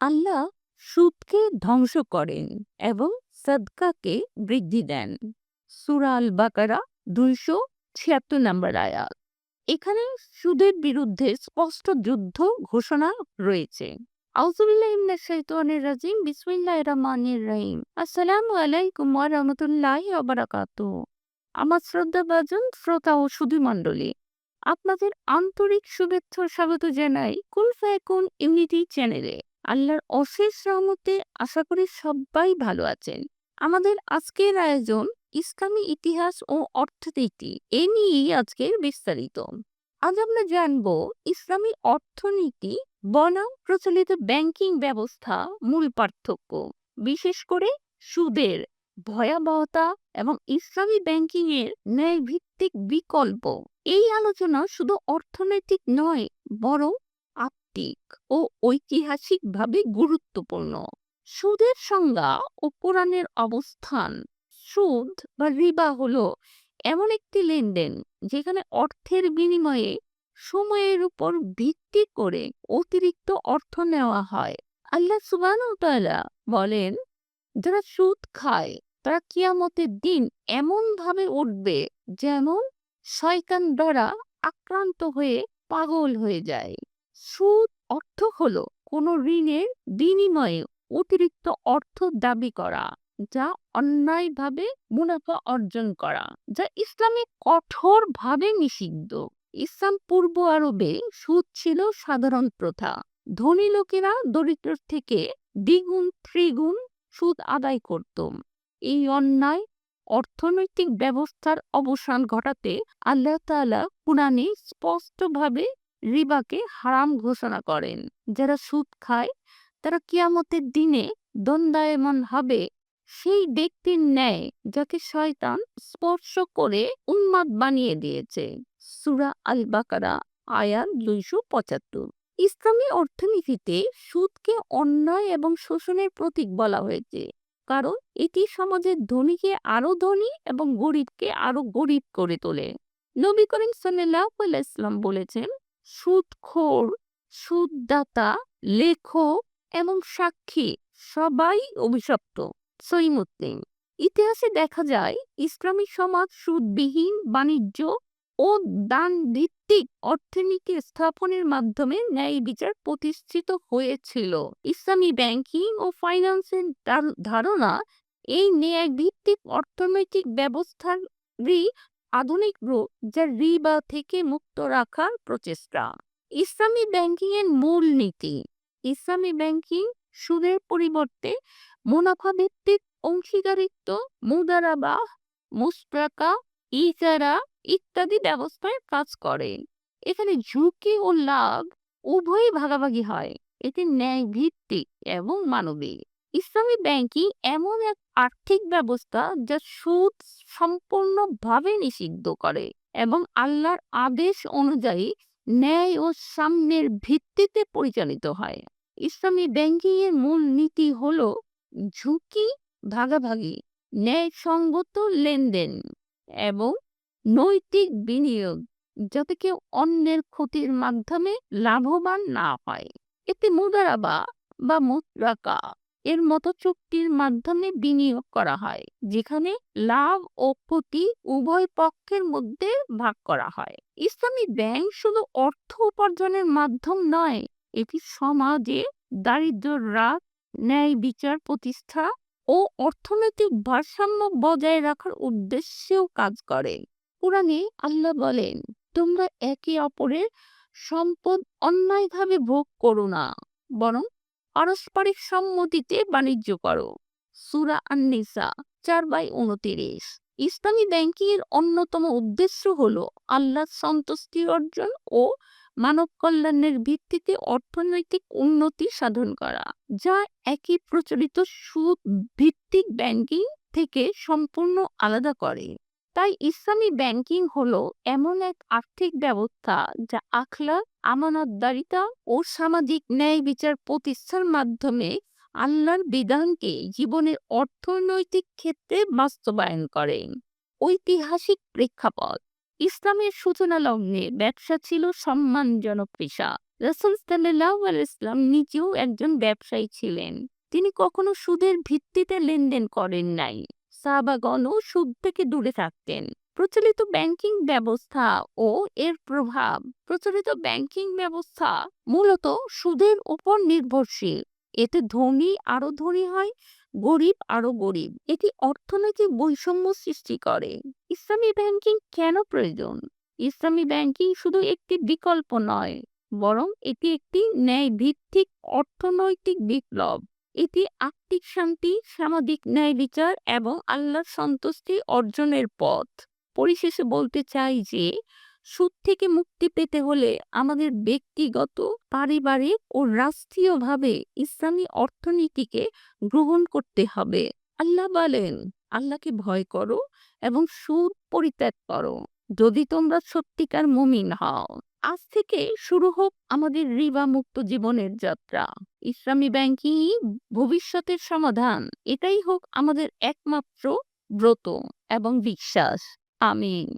আল্লাহ সুদকে ধ্বংস করেন এবং সদকাকে বৃদ্ধি দেন। সুরা আল বাকারা দুইশো ছিয়াত্তর নম্বর আয়াত। এখানে সুদের বিরুদ্ধে স্পষ্ট যুদ্ধ ঘোষণা রয়েছে। আমার শ্রোতা ও আপনাদের আন্তরিক শুভেচ্ছা স্বাগত জানাই কুল ফায়াকুন ইউনিটি চ্যানেলে। আল্লাহর অশেষ রহমতে আশা করি সবাই ভালো আছেন। আমাদের আজকের আয়োজন ইসলামী ইতিহাস ও অর্থনীতি এ নিয়েই আজকের বিস্তারিত। আজ আমরা জানব ইসলামী অর্থনীতি বনাম প্রচলিত ব্যাংকিং ব্যবস্থা মূল পার্থক্য, বিশেষ করে সুদের ভয়াবহতা এবং ইসলামী ব্যাংকিং এর ন্যায় ভিত্তিক বিকল্প। এই আলোচনা শুধু অর্থনৈতিক নয়, বরং আত্মিক ও ঐতিহাসিকভাবে গুরুত্বপূর্ণ। সুদের সংজ্ঞা ও কোরআনের অবস্থান। সুদ বা রিবা হলো এমন একটি লেনদেন যেখানে অর্থের বিনিময়ে সময়ের উপর ভিত্তি করে অতিরিক্ত অর্থ নেওয়া হয়। আল্লাহ সুবান বলেন, যারা সুদ খায়, তারা কিয়ামতের দিন এমন ভাবে উঠবে যেমন শয়তান দ্বারা আক্রান্ত হয়ে পাগল হয়ে যায়। সুদ অর্থ হল কোনো ঋণের বিনিময়ে অতিরিক্ত অর্থ দাবি করা, যা অন্যায়ভাবে মুনাফা অর্জন করা, যা ইসলামে কঠোরভাবে নিষিদ্ধ। ইসলাম পূর্ব আরবে সুদ ছিল সাধারণ প্রথা। ধনী লোকেরা দরিদ্র থেকে দ্বিগুণ ত্রিগুণ সুদ আদায় করত। এই অন্যায় অর্থনৈতিক ব্যবস্থার অবসান ঘটাতে আল্লাহ তাআলা কোরআনে স্পষ্টভাবে রিবাকে হারাম ঘোষণা করেন। যারা সুদ খায়, তারা কিয়ামতের দিনে দ্বন্দ্বায়মান হবে সেই ব্যক্তির ন্যায় যাকে শয়তান স্পর্শ করে উন্মাদ বানিয়ে দিয়েছে। সুরা আল বাকারা আয়াত দুইশো পঁচাত্তর। ইসলামী অর্থনীতিতে সুদকে অন্যায় এবং শোষণের প্রতীক বলা হয়েছে। কারণ এটি সমাজের ধনীকে আরও ধনী এবং গরিবকে আরও গরিব করে তোলে। নবী করিম সাল্লাহ ইসলাম বলেছেন সুদখোর সুদদাতা লেখক এবং সাক্ষী সবাই অভিশপ্ত। মুসলিম ইতিহাসে দেখা যায়, ইসলামী সমাজ সুদবিহীন, বাণিজ্য ও দান ভিত্তিক অর্থনীতি স্থাপনের মাধ্যমে ন্যায় বিচার প্রতিষ্ঠিত হয়েছিল। ইসলামী ব্যাংকিং ও ফাইন্যান্সের ধারণা এই ন্যায় ভিত্তিক অর্থনৈতিক ব্যবস্থারই আধুনিক রূপ যা রিবা থেকে মুক্ত রাখার প্রচেষ্টা। ইসলামী ব্যাংকিং এর মূল নীতি। ইসলামী ব্যাংকিং সুদের পরিবর্তে মুনাফা ভিত্তিক অংশীদারিত্ব মুদারাবা মুস্তাকা ইজারা ইত্যাদি ব্যবস্থায় কাজ করে। এখানে ঝুঁকি ও লাভ উভয়ই ভাগাভাগি হয়। এটি ন্যায় ভিত্তিক এবং মানবিক। ইসলামী ব্যাংকিং এমন এক আর্থিক ব্যবস্থা যা সুদ সম্পূর্ণভাবে নিষিদ্ধ করে এবং আল্লাহর আদেশ অনুযায়ী ন্যায় ও সাম্যের ভিত্তিতে পরিচালিত হয়। ইসলামী ব্যাংকিং এর মূল নীতি হল ঝুঁকি, ভাগাভাগি, ন্যায়সঙ্গত লেনদেন এবং নৈতিক বিনিয়োগ যাতে কেউ অন্যের ক্ষতির মাধ্যমে লাভবান না হয়। এতে মুদারাবা বা মুদ্রাকা এর মতো চুক্তির মাধ্যমে বিনিয়োগ করা হয়, যেখানে লাভ ও ক্ষতি উভয় পক্ষের মধ্যে ভাগ করা হয়। ইসলামী ব্যাংক শুধু অর্থ উপার্জনের মাধ্যম নয়, এটি সমাজে দারিদ্র হ্রাস, ন্যায় বিচার প্রতিষ্ঠা ও অর্থনৈতিক ভারসাম্য বজায় রাখার উদ্দেশ্যেও কাজ করে। কোরআনে আল্লাহ বলেন, তোমরা একে অপরের সম্পদ অন্যায়ভাবে ভোগ করো না, বরং পারস্পরিক সম্মতিতে বাণিজ্য করো। সুরা আন্নিসা, চার বাই উনতিরিশ ইসলামী ব্যাংকিং এর অন্যতম উদ্দেশ্য হল আল্লাহ সন্তুষ্টি অর্জন ও মানব কল্যাণের ভিত্তিতে অর্থনৈতিক উন্নতি সাধন করা, যা একই প্রচলিত সুদ ভিত্তিক ব্যাংকিং থেকে সম্পূর্ণ আলাদা করে। তাই ইসলামী ব্যাংকিং হলো এমন এক আর্থিক ব্যবস্থা যা আখলা আমানতদারিতা ও সামাজিক ন্যায় বিচার প্রতিষ্ঠার মাধ্যমে আল্লাহর বিধানকে জীবনের অর্থনৈতিক ক্ষেত্রে বাস্তবায়ন করে। ঐতিহাসিক প্রেক্ষাপট, ইসলামের সূচনা লগ্নে ব্যবসা ছিল সম্মানজনক পেশা। রাসুল সাল্লাহ ইসলাম নিজেও একজন ব্যবসায়ী ছিলেন। তিনি কখনো সুদের ভিত্তিতে লেনদেন করেন নাই। সাহাবাগণও সুদ থেকে দূরে থাকতেন। প্রচলিত ব্যাংকিং ব্যবস্থা ও এর প্রভাব। প্রচলিত ব্যাংকিং ব্যবস্থা মূলত সুদের উপর নির্ভরশীল। এতে ধনী আরও ধনী হয়, গরিব আরও গরিব। এটি অর্থনৈতিক বৈষম্য সৃষ্টি করে। ইসলামী ব্যাংকিং কেন প্রয়োজন? ইসলামী ব্যাংকিং শুধু একটি বিকল্প নয়, বরং এটি একটি ন্যায় ভিত্তিক অর্থনৈতিক বিপ্লব। এটি আত্মিক শান্তি, সামাজিক ন্যায় বিচার এবং আল্লাহর সন্তুষ্টি অর্জনের পথ। পরিশেষে বলতে চাই যে, সুদ থেকে মুক্তি পেতে হলে আমাদের ব্যক্তিগত, পারিবারিক ও রাষ্ট্রীয়ভাবে ইসলামী অর্থনীতিকে গ্রহণ করতে হবে। আল্লাহ বলেন, আল্লাহকে ভয় করো এবং সুদ পরিত্যাগ করো। যদি তোমরা সত্যিকার মুমিন হও। আজ থেকে শুরু হোক আমাদের রিবা মুক্ত জীবনের যাত্রা। ইসলামী ব্যাংকিং ভবিষ্যতের সমাধান। এটাই হোক আমাদের একমাত্র ব্রত এবং বিশ্বাস। আমিন।